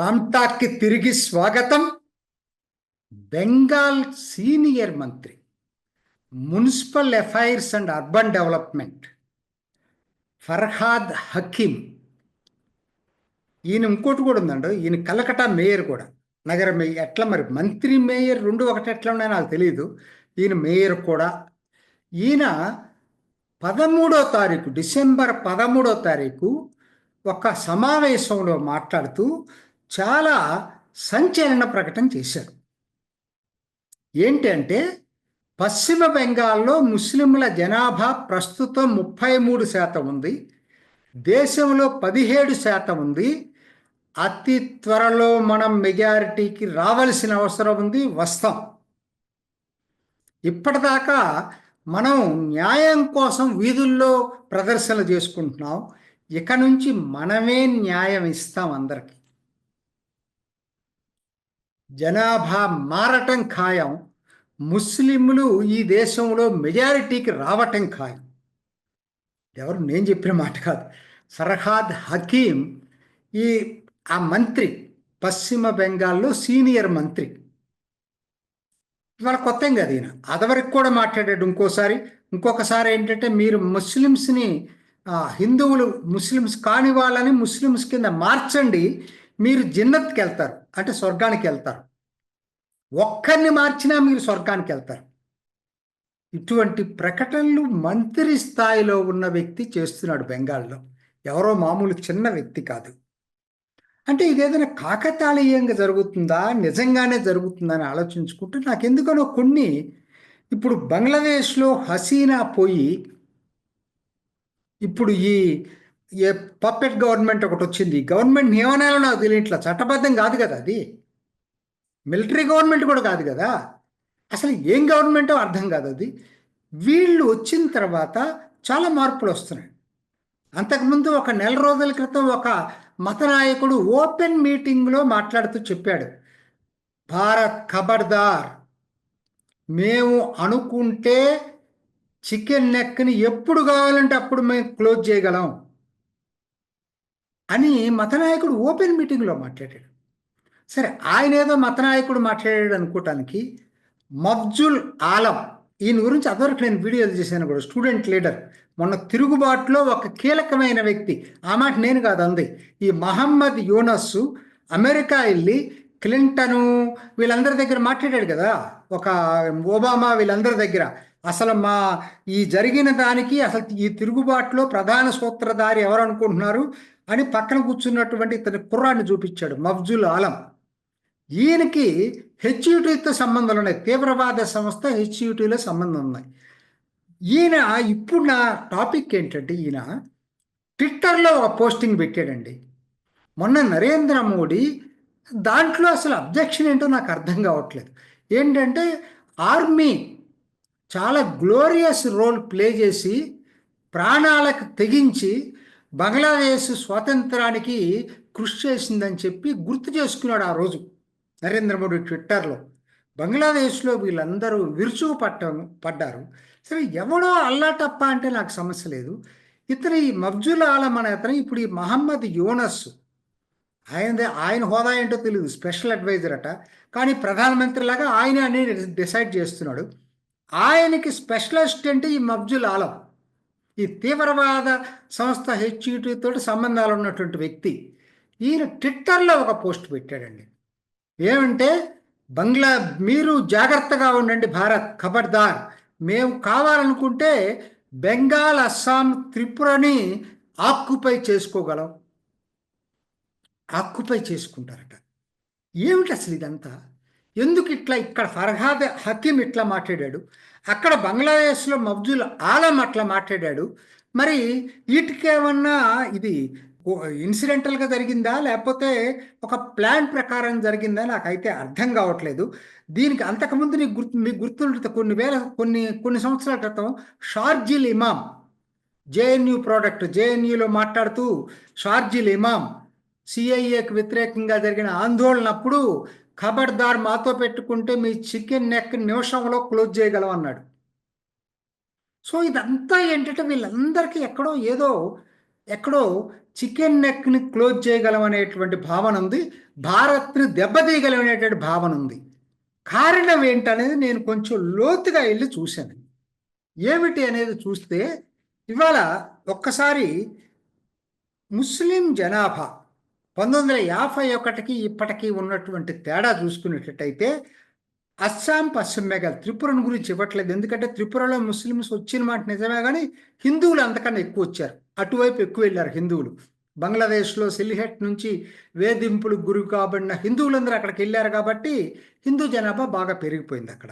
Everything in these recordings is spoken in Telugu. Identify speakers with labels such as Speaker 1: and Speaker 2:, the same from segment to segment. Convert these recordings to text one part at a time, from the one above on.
Speaker 1: రామ్టాక్కి తిరిగి స్వాగతం. బెంగాల్ సీనియర్ మంత్రి municipal affairs and urban development. Firhad Hakim. ఈయన ఇంకోటి కూడా ఉందండి ఈయన కలకటా మేయర్ కూడా. నగర మేయర్ ఎట్లా మరి? మంత్రి మేయర్ రెండు ఒకటి ఎట్లా ఉన్నాయో నాకు తెలియదు ఈయన మేయర్ కూడా. ఈయన పదమూడో తారీఖు డిసెంబర్ పదమూడో తారీఖు ఒక సమావేశంలో మాట్లాడుతూ చాలా సంచలన ప్రకటన చేశారు ఏంటంటే పశ్చిమ బెంగాల్లో ముస్లింల జనాభా ప్రస్తుతం ముప్పై మూడు శాతం ఉంది దేశంలో పదిహేడు శాతం ఉంది అతి త్వరలో మనం మెజారిటీకి రావాల్సిన అవసరం ఉంది వస్తాం. ఇప్పటిదాకా మనం న్యాయం కోసం వీధుల్లో ప్రదర్శనలు చేసుకుంటున్నాం ఇక నుంచి మనమే న్యాయం ఇస్తాం అందరికీ. జనాభా మారటం ఖాయం. ముస్లింలు ఈ దేశంలో మెజారిటీకి రావటం ఖాయం. ఎవరు నేను చెప్పిన మాట కాదు. సరహాద్ హకీం ఈ ఆ మంత్రి పశ్చిమ బెంగాల్లో సీనియర్ మంత్రి. ఇవాళ కొత్త ఏం ఈయన. అదవరకు కూడా మాట్లాడాడు ఇంకోసారి. ఇంకొకసారి ఏంటంటే మీరు ముస్లిమ్స్ని హిందువులు ముస్లిమ్స్ కాని వాళ్ళని ముస్లిమ్స్ కింద మార్చండి. మీరు జిన్నత్కి వెళ్తారు. అంటే స్వర్గానికి వెళ్తారు. ఒక్కరిని మార్చినా మీరు స్వర్గానికి వెళ్తారు. ఇటువంటి ప్రకటనలు మంత్రి స్థాయిలో ఉన్న వ్యక్తి చేస్తున్నాడు బెంగాల్లో. ఎవరో మామూలు చిన్న వ్యక్తి కాదు. అంటే ఇదేదైనా కాకతాళీయంగా జరుగుతుందా? నిజంగానే జరుగుతుందని ఆలోచించుకుంటే నాకెందుకనో కొన్ని ఇప్పుడు బంగ్లాదేశ్లో హసీనా పోయి ఇప్పుడు ఈ ఏ పప్పెట్ గవర్నమెంట్ ఒకటి వచ్చింది. గవర్నమెంట్ నియమనాలు నాకు తెలియట్లా చట్టబద్ధం కాదు కదా అది. మిలిటరీ గవర్నమెంట్ కూడా కాదు కదా. అసలు ఏం గవర్నమెంటో అర్థం కాదు అది. వీళ్ళు వచ్చిన తర్వాత చాలా మార్పులు వస్తున్నాయి. అంతకుముందు ఒక నెల రోజుల క్రితం ఒక మత నాయకుడు ఓపెన్ మీటింగ్లో మాట్లాడుతూ చెప్పాడు. భారత్ ఖబర్దార్. మేము అనుకుంటే చికెన్ నెక్ని ఎప్పుడు కావాలంటే అప్పుడు మేము క్లోజ్ చేయగలం. అని మతనాయకుడు ఓపెన్ మీటింగ్లో మాట్లాడాడు. సరే ఆయన ఏదో మతనాయకుడు మాట్లాడాడు అనుకోవటానికి మఫ్జుల్ ఆలం ఈయన గురించి అదివరకు నేను వీడియోలు చేశాను కూడా స్టూడెంట్ లీడర్ మొన్న తిరుగుబాటులో ఒక కీలకమైన వ్యక్తి ఆ మాట నేను కాదు అంది. ఈ మహమ్మద్ యూనస్ అమెరికా వెళ్ళి క్లింటను వీళ్ళందరి దగ్గర మాట్లాడాడు కదా ఒక ఒబామా వీళ్ళందరి దగ్గర. అసలు మా ఈ జరిగిన దానికి అసలు ఈ తిరుగుబాటులో ప్రధాన సూత్రధారి ఎవరు అనుకుంటున్నారు? అని పక్కన కూర్చున్నటువంటి ఇతని కుర్రాన్ని చూపించాడు మఫ్జుల్ ఆలం. ఈయనకి హెచ్యుటీతో సంబంధాలు ఉన్నాయి తీవ్రవాద సంస్థ హెచ్యుటీలో సంబంధం ఉన్నాయి. ఈయన ఇప్పుడు నా టాపిక్ ఏంటంటే ఈయన ట్విట్టర్లో ఒక పోస్టింగ్ పెట్టాడండి. మొన్న నరేంద్ర మోడీ దాంట్లో అసలు అబ్జెక్షన్ ఏంటో నాకు అర్థం కావట్లేదు. ఏంటంటే ఆర్మీ చాలా గ్లోరియస్ రోల్ ప్లే చేసి ప్రాణాలకు తెగించి బంగ్లాదేశ్ స్వాతంత్రానికి కృషి చేసిందని చెప్పి గుర్తు చేసుకున్నాడు ఆ రోజు నరేంద్ర మోడీ ట్విట్టర్లో. బంగ్లాదేశ్లో వీళ్ళందరూ విరుచుకు పట్ట పడ్డారు. సరే ఎవడో అల్లాటప్ప అంటే నాకు సమస్య లేదు. ఇతను ఈ మబ్జుల్ ఆలం అనే అతను ఇప్పుడు ఈ మహమ్మద్ యూనస్. ఆయన ఆయన హోదా ఏంటో తెలియదు స్పెషల్ అడ్వైజర్ అట. కానీ ప్రధానమంత్రి లాగా ఆయన అనేది డిసైడ్ చేస్తున్నాడు. ఆయనకి స్పెషల్ అసిస్టెంట్ ఈ మబ్జుల్ ఆలం. ఈ తీవ్రవాద సంస్థ హెచ్ఈటీతో సంబంధాలు ఉన్నటువంటి వ్యక్తి ఈయన ట్విట్టర్లో ఒక పోస్ట్ పెట్టాడండి. ఏమంటే బంగ్లా మీరు జాగ్రత్తగా ఉండండి భారత్ ఖబర్దార్. మేము కావాలనుకుంటే బెంగాల్ అస్సాం త్రిపురని ఆక్యుపై చేసుకోగలం. ఆక్యుపై చేసుకుంటారట. ఏమిటి అసలు ఇదంతా? ఎందుకు ఇట్లా ఇక్కడ ఫర్హాద్ హకీం ఇట్లా మాట్లాడాడు? అక్కడ బంగ్లాదేశ్లో మబ్జుల్ ఆలం అట్లా మాట్లాడాడు. మరి వీటికేమన్నా ఇది ఇన్సిడెంటల్గా జరిగిందా? లేకపోతే ఒక ప్లాన్ ప్రకారం జరిగిందా? నాకైతే అర్థం కావట్లేదు. దీనికి అంతకుముందు నీకు గుర్తు మీకు గుర్తుంటుంది కొన్ని వేల కొన్ని కొన్ని సంవత్సరాల క్రితం షార్జిల్ ఇమాం జేఎన్యూ ప్రోడక్ట్ జేఎన్యూలో మాట్లాడుతూ షార్జిల్ ఇమాం సిఐఏకి వ్యతిరేకంగా జరిగిన ఆందోళనప్పుడు ఖబర్దార్ మాతో పెట్టుకుంటే మీ చికెన్ నెక్ నిమిషంలో క్లోజ్ చేయగలం అన్నాడు. సో ఇదంతా ఏంటంటే వీళ్ళందరికీ ఎక్కడో ఏదో ఎక్కడో చికెన్ నెక్ని క్లోజ్ చేయగలం అనేటువంటి భావన ఉంది. భారత్ని దెబ్బతీయగలమనేటువంటి భావన ఉంది. కారణం ఏంటనేది నేను కొంచెం లోతుగా వెళ్ళి చూశాను. ఏమిటి అనేది చూస్తే ఇవాళ ఒక్కసారి ముస్లిం జనాభా పంతొమ్మిది వందల యాభై ఒకటికి ఇప్పటికీ ఉన్నటువంటి తేడా చూసుకునేటట్టయితే అస్సాం పశ్చిమ బెంగాల్ త్రిపురను గురించి ఇవ్వట్లేదు. ఎందుకంటే త్రిపురలో ముస్లిమ్స్ వచ్చిన మాట నిజమే కానీ హిందువులు అంతకన్నా ఎక్కువ వచ్చారు. అటువైపు ఎక్కువ వెళ్ళారు హిందువులు. బంగ్లాదేశ్లో సిలిహెట్ నుంచి వేధింపులు గురి కాబడిన హిందువులందరూ అక్కడికి వెళ్ళారు కాబట్టి హిందూ జనాభా బాగా పెరిగిపోయింది అక్కడ.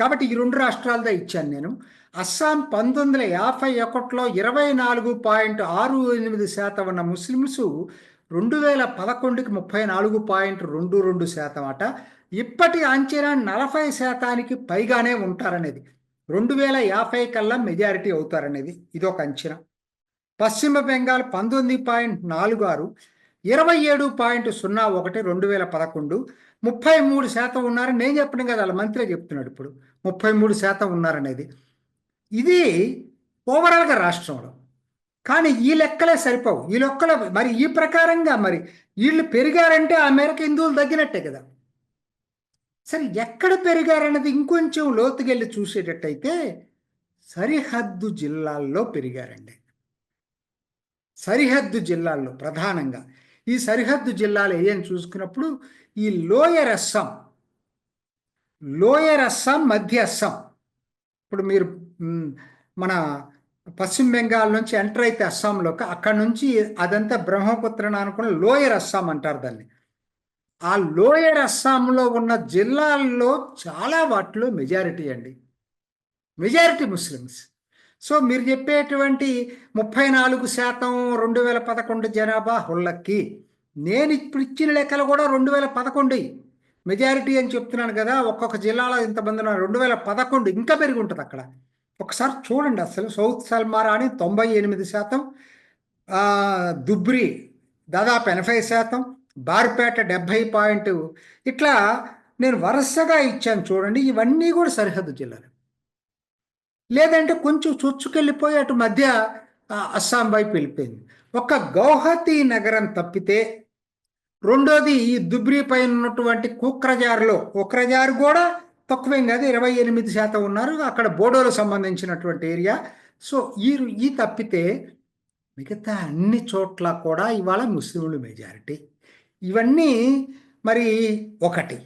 Speaker 1: కాబట్టి ఈ రెండు రాష్ట్రాలదే ఇచ్చాను నేను. అస్సాం పంతొమ్మిది వందల యాభై ఒకటిలో ఇరవై నాలుగు పాయింట్ ఆరు ఎనిమిది శాతం ఉన్న ముస్లిమ్స్ రెండు వేల పదకొండుకి ముప్పై నాలుగు పాయింట్ రెండు రెండు శాతం అట. ఇప్పటి అంచనా నలభై శాతానికి పైగానే ఉంటారనేది. రెండు వేల యాభై కల్లా మెజారిటీ అవుతారనేది ఇది ఒక అంచనా. పశ్చిమ బెంగాల్ పంతొమ్మిది పాయింట్ నాలుగు ఆరు ఇరవై ఏడు పాయింట్ సున్నా ఒకటి రెండు వేల పదకొండు ముప్పై మూడు శాతం ఉన్నారని నేను చెప్పిన కదా వాళ్ళ మంత్రే చెప్తున్నాడు ఇప్పుడు. ముప్పై మూడు శాతం ఉన్నారనేది. ఇది ఓవరాల్గా రాష్ట్రంలో. కానీ ఈ లెక్కలే సరిపోవు. ఈ లెక్కల మరి ఈ ప్రకారంగా మరి వీళ్ళు పెరిగారంటే ఆ మేరకు హిందువులు తగ్గినట్టే కదా. సరే ఎక్కడ పెరిగారన్నది ఇంకొంచెం లోతుకెళ్ళి చూసేటట్టయితే సరిహద్దు జిల్లాల్లో పెరిగారండి. సరిహద్దు జిల్లాల్లో ప్రధానంగా. ఈ సరిహద్దు జిల్లాలు ఏం చూసుకున్నప్పుడు ఈ లోయర్ అస్సాం లోయర్ అస్సాం మధ్య అస్సాం. ఇప్పుడు మీరు మన పశ్చిమ బెంగాల్ నుంచి ఎంటర్ అయితే అస్సాంలోకి అక్కడ నుంచి అదంతా బ్రహ్మపుత్ర అనుకున్న లోయర్ అస్సాం అంటారు దాన్ని. ఆ లోయర్ అస్సాంలో ఉన్న జిల్లాల్లో చాలా వాటిలో మెజారిటీ అండి. Majority Muslims. సో మీరు చెప్పేటువంటి ముప్పై నాలుగు శాతం రెండు వేల పదకొండు జనాభా హుల్లక్కి నేను ఇప్పుడు ఇచ్చిన లెక్కలు కూడా రెండు వేల పదకొండు. మెజారిటీ అని చెప్తున్నాను కదా ఒక్కొక్క జిల్లాలో ఇంతమంది ఉన్నారు. రెండు వేల పదకొండు ఇంకా పెరిగి ఉంటుంది అక్కడ. ఒకసారి చూడండి అసలు. సౌత్ సల్మారాని తొంభై ఎనిమిది శాతం దుబ్రి దాదాపు ఎనభై శాతం బార్పేట డెబ్భై పాయింట్ ఇట్లా నేను వరుసగా ఇచ్చాను చూడండి. ఇవన్నీ కూడా సరిహద్దు జిల్లాలు. లేదంటే కొంచెం చొచ్చుకెళ్ళిపోయి అటు మధ్య అస్సాం వైపు వెళ్ళిపోయింది. ఒక గౌహతి నగరం తప్పితే రెండోది ఈ దుబ్రి పైన ఉన్నటువంటి కుక్రజార్లో కుక్రజార్ కూడా తక్కువేం కాదు ఇరవై ఎనిమిది శాతం ఉన్నారు. అక్కడ బోడోలకు సంబంధించినటువంటి ఏరియా. సో ఈ ఈ తప్పితే మిగతా అన్ని చోట్ల కూడా ఇవాళ ముస్లింలు మెజారిటీ ఇవన్నీ మరి ఒకటి.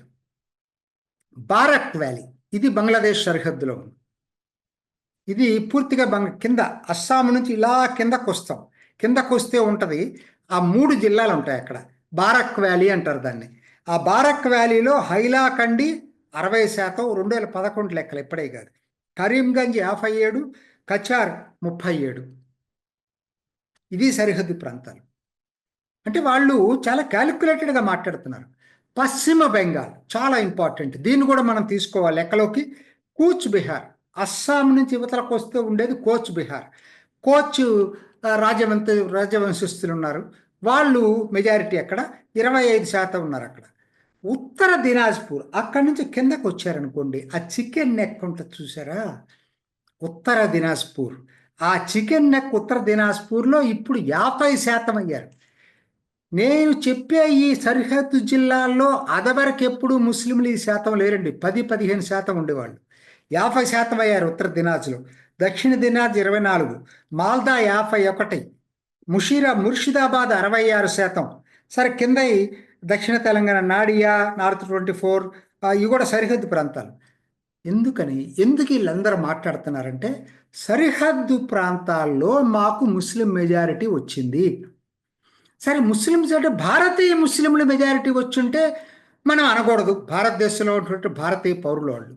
Speaker 1: బారక్ వ్యాలీ ఇది బంగ్లాదేశ్ సరిహద్దులో ఉంది. ఇది పూర్తిగా బంగ్ కింద అస్సాం నుంచి ఇలా కిందకు వస్తాం. కిందకు వస్తే ఉంటుంది. ఆ మూడు జిల్లాలు ఉంటాయి అక్కడ. బారక్ వ్యాలీ అంటారు దాన్ని. ఆ బారక్ వ్యాలీలో హైలాకండి అరవై శాతం రెండు వేల పదకొండు లెక్కలు ఇప్పుడే కాదు. కరీంగంజ్ యాభై ఏడు కచార్ ముప్పై ఏడు. ఇది సరిహద్దు ప్రాంతాలు. అంటే వాళ్ళు చాలా క్యాలిక్యులేటెడ్గా మాట్లాడుతున్నారు. పశ్చిమ బెంగాల్ చాలా ఇంపార్టెంట్ దీన్ని కూడా మనం తీసుకోవాలి లెక్కలోకి. కూచ్ బిహార్ అస్సాం నుంచి యువతలకు వస్తూ ఉండేది కోచ్ బిహార్ కోచ్ రాజవంశ రాజవంశస్థులు ఉన్నారు. వాళ్ళు మెజారిటీ అక్కడ ఇరవై ఐదు శాతం ఉన్నారు అక్కడ. ఉత్తర దినాజ్పూర్ అక్కడి నుంచి కిందకు వచ్చారనుకోండి ఆ చికెన్ నెక్ ఉంటుంది చూసారా? ఉత్తర దినాజ్పూర్. ఆ చికెన్ నెక్ ఉత్తర దినాజ్పూర్లో ఇప్పుడు యాభై శాతం అయ్యారు. నేను చెప్పే ఈ సరిహద్దు జిల్లాల్లో అదవరకు ఎప్పుడు ముస్లింలు ఈ శాతం లేరండి. పది పదిహేను శాతం ఉండేవాళ్ళు. యాభై శాతం అయ్యారు ఉత్తర దినాజ్లో. దక్షిణ దినాజ్ ఇరవై నాలుగు మాల్దా యాభై ఒకటి ముషీరా ముర్షిదాబాద్ అరవై ఆరు శాతం. సరే కింద దక్షిణ Telangana Nadia north twenty four ఇవి కూడా సరిహద్దు ప్రాంతాలు. ఎందుకని? ఎందుకు వీళ్ళందరూ మాట్లాడుతున్నారంటే సరిహద్దు ప్రాంతాల్లో మాకు ముస్లిం మెజారిటీ వచ్చింది. సరే ముస్లిమ్స్ అంటే భారతీయ ముస్లింల మెజారిటీ వచ్చుంటే మనం అనకూడదు. భారతదేశంలో ఉన్నటువంటి భారతీయ పౌరుల వాళ్ళు.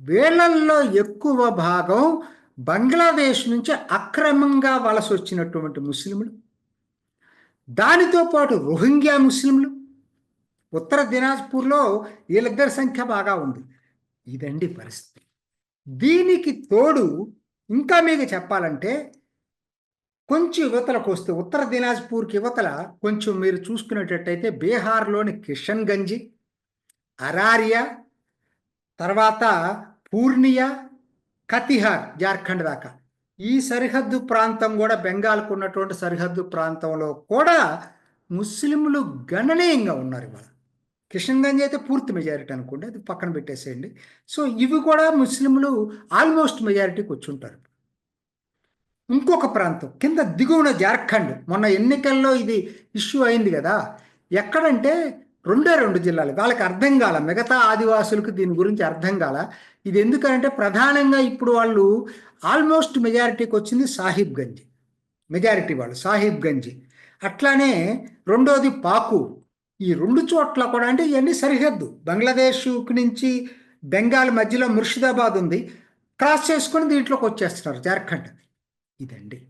Speaker 1: వీళ్ళల్లో ఎక్కువ భాగం బంగ్లాదేశ్ నుంచి అక్రమంగా వలస వచ్చినటువంటి ముస్లింలు. దానితో పాటు రోహింగ్యా ముస్లింలు. ఉత్తర దినాజ్పూర్లో వీళ్ళిద్దరి సంఖ్య బాగా ఉంది. ఇదండి పరిస్థితి. దీనికి తోడు ఇంకా మీకు చెప్పాలంటే కొంచెం యువతలకు వస్తే ఉత్తర దినాజ్పూర్కి యువతల కొంచెం మీరు చూసుకునేటట్టయితే బీహార్లోని కిషన్గంజి అరారియా తర్వాత పూర్ణియా కతిహార్ జార్ఖండ్ దాకా. ఈ సరిహద్దు ప్రాంతం కూడా బెంగాల్కు ఉన్నటువంటి సరిహద్దు ప్రాంతంలో కూడా ముస్లింలు గణనీయంగా ఉన్నారు ఇవాళ. కిషన్గంజ్ అయితే పూర్తి మెజారిటీ అనుకోండి అది పక్కన పెట్టేసేయండి. సో ఇవి కూడా ముస్లింలు ఆల్మోస్ట్ మెజారిటీకి వచ్చి ఉంటారు ఇంకొక ప్రాంతం కింద దిగువన జార్ఖండ్. మొన్న ఎన్నికల్లో ఇది ఇష్యూ అయింది కదా. ఎక్కడంటే రెండే రెండు జిల్లాలు. వాళ్ళకి అర్థం కాల మిగతా ఆదివాసులకు దీని గురించి అర్థం కాల. ఇది ఎందుకంటే ప్రధానంగా ఇప్పుడు వాళ్ళు ఆల్మోస్ట్ మెజారిటీకి వచ్చింది సాహిబ్ గంజ్. మెజారిటీ వాళ్ళు సాహిబ్ గంజ్. అట్లానే రెండోది పాకు. ఈ రెండు చోట్ల కూడా అంటే ఇవన్నీ సరిహద్దు. బంగ్లాదేశ్ నుంచి బెంగాల్ మధ్యలో ముర్షిదాబాద్ ఉంది. క్రాస్ చేసుకొని దీంట్లోకి వచ్చేస్తున్నారు జార్ఖండ్. ఇదండి.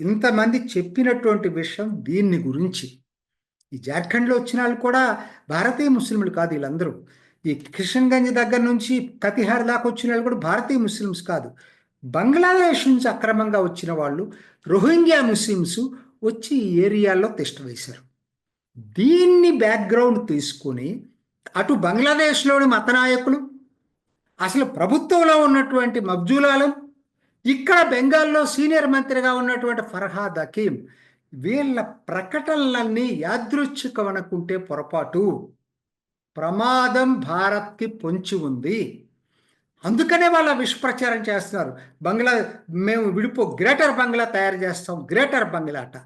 Speaker 1: ఇంతమంది చెప్పినటువంటి విషయం దీన్ని గురించి. ఈ జార్ఖండ్లో వచ్చిన వాళ్ళు కూడా భారతీయ ముస్లింలు కాదు వీళ్ళందరూ. ఈ కిషన్గంజ్ దగ్గర నుంచి కతిహార్ దాకా వచ్చిన వాళ్ళు కూడా భారతీయ ముస్లిమ్స్ కాదు. బంగ్లాదేశ్ నుంచి అక్రమంగా వచ్చిన వాళ్ళు రోహింగ్యా ముస్లిమ్స్ వచ్చి ఈ ఏరియాల్లో తిష్ట వేశారు. దీన్ని బ్యాక్గ్రౌండ్ తీసుకుని అటు బంగ్లాదేశ్లోని మత నాయకులు అసలు ప్రభుత్వంలో ఉన్నటువంటి మబ్జూలాలం ఇక్కడ బెంగాల్లో సీనియర్ మంత్రిగా ఉన్నటువంటి ఫర్హాద్ హకీం వీళ్ళ ప్రకటనలన్నీ యాదృచ్ఛికం అనుకుంటే పొరపాటు. ప్రమాదం భారత్కి పొంచి ఉంది. అందుకనే వాళ్ళ విష్ప్రచారం చేస్తున్నారు. బంగ్లా మేము విడిపో గ్రేటర్ బంగ్లా తయారు చేస్తాం గ్రేటర్ బంగ్లా అట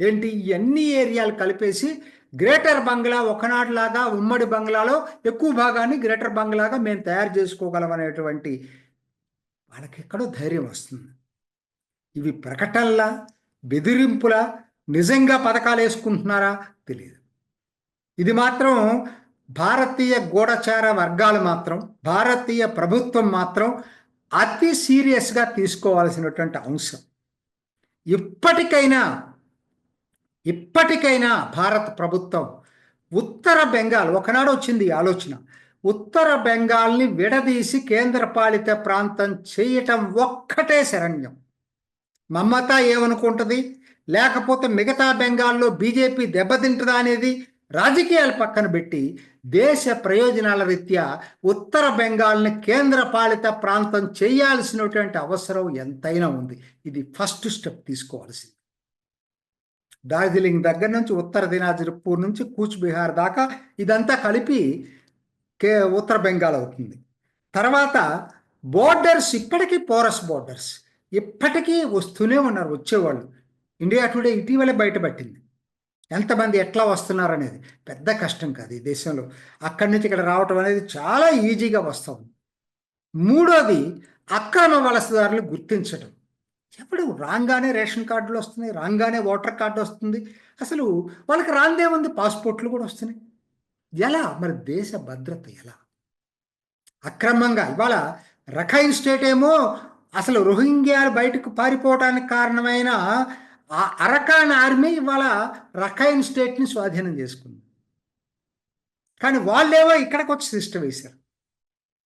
Speaker 1: ఏంటి? ఇవన్నీ ఏరియాలు కలిపేసి గ్రేటర్ బంగ్లా ఒకనాటిలాగా ఉమ్మడి బంగ్లాలో ఎక్కువ భాగాన్ని గ్రేటర్ బంగ్లాగా మేము తయారు చేసుకోగలం అనేటువంటి వాళ్ళకి ఎక్కడో ధైర్యం వస్తుంది. ఇవి ప్రకటనలా బెదిరింపులా నిజంగా పథకాలు వేసుకుంటున్నారా తెలియదు ఇది మాత్రం భారతీయ గూఢచార వర్గాలు మాత్రం భారతీయ ప్రభుత్వం మాత్రం అతి సీరియస్గా తీసుకోవాల్సినటువంటి అంశం. ఇప్పటికైనా ఇప్పటికైనా భారత ప్రభుత్వం ఉత్తర బెంగాల్ ఒకనాడు వచ్చింది ఈ ఆలోచన ఉత్తర బెంగాల్ని విడదీసి కేంద్రపాలిత ప్రాంతం చేయటం ఒక్కటే శరణ్యం. మమత ఏమనుకుంటుంది? లేకపోతే మిగతా బెంగాల్లో బీజేపీ దెబ్బతింటుందా అనేది రాజకీయాలు పక్కన పెట్టి దేశ ప్రయోజనాల రీత్యా ఉత్తర బెంగాల్ని కేంద్రపాలిత ప్రాంతం చేయాల్సినటువంటి అవసరం ఎంతైనా ఉంది. ఇది ఫస్ట్ స్టెప్ తీసుకోవాల్సింది. డార్జిలింగ్ దగ్గర నుంచి ఉత్తర దినాజ్పూర్ నుంచి కూచ్ బిహార్ దాకా ఇదంతా కలిపి కే ఉత్తర బెంగాల్ అవుతుంది. తర్వాత బోర్డర్స్ ఇప్పటికీ పోరస్ బోర్డర్స్. ఇప్పటికీ వస్తూనే ఉన్నారు వచ్చేవాళ్ళు. ఇండియా టుడే ఇటీవలే బయటపట్టింది. ఎంతమంది ఎట్లా వస్తున్నారు అనేది పెద్ద కష్టం కాదు ఈ దేశంలో. అక్కడి నుంచి ఇక్కడ రావటం అనేది చాలా ఈజీగా వస్తుంది. మూడోది అక్రమ వలసదారులు గుర్తించడం ఎప్పుడు రాగానే రేషన్ కార్డులు వస్తున్నాయి రాగానే ఓటర్ కార్డు వస్తుంది. అసలు వాళ్ళకి రాందేముంది పాస్పోర్ట్లు కూడా వస్తున్నాయి. ఎలా? మరి దేశ భద్రత ఎలా? అక్రమంగా. ఇవాళ రఖైన్ స్టేట్ ఏమో అసలు రోహింగ్యాలు బయటకు పారిపోవడానికి కారణమైన ఆ అరకాన్ ఆర్మీ ఇవాళ రఖైన్ స్టేట్ని స్వాధీనం చేసుకుంది. కానీ వాళ్ళేమో ఇక్కడికి వచ్చి సిస్టమ్ వేశారు.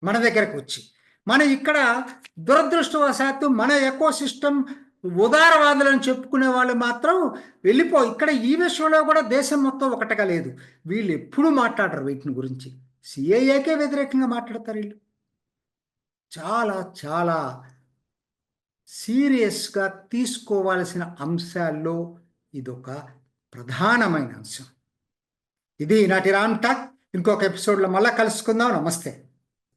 Speaker 1: మన దగ్గరకు వచ్చి మన ఇక్కడ దురదృష్టవశాత్తు మన ఎకో సిస్టమ్ ఉదారవాదులను చెప్పుకునే వాళ్ళు మాత్రం వెళ్ళిపో. ఇక్కడ ఈ విషయంలో కూడా దేశం మొత్తం ఒకటగా లేదు. వీళ్ళు ఎప్పుడూ మాట్లాడరు వీటిని గురించి. సిఏఏకే వ్యతిరేకంగా మాట్లాడతారు వీళ్ళు. చాలా చాలా సీరియస్గా తీసుకోవాల్సిన అంశాల్లో ఇదొక ప్రధానమైన అంశం. ఇది నాటి రామ్ టాక్. ఇంకొక ఎపిసోడ్లో మళ్ళీ కలుసుకుందాం. నమస్తే.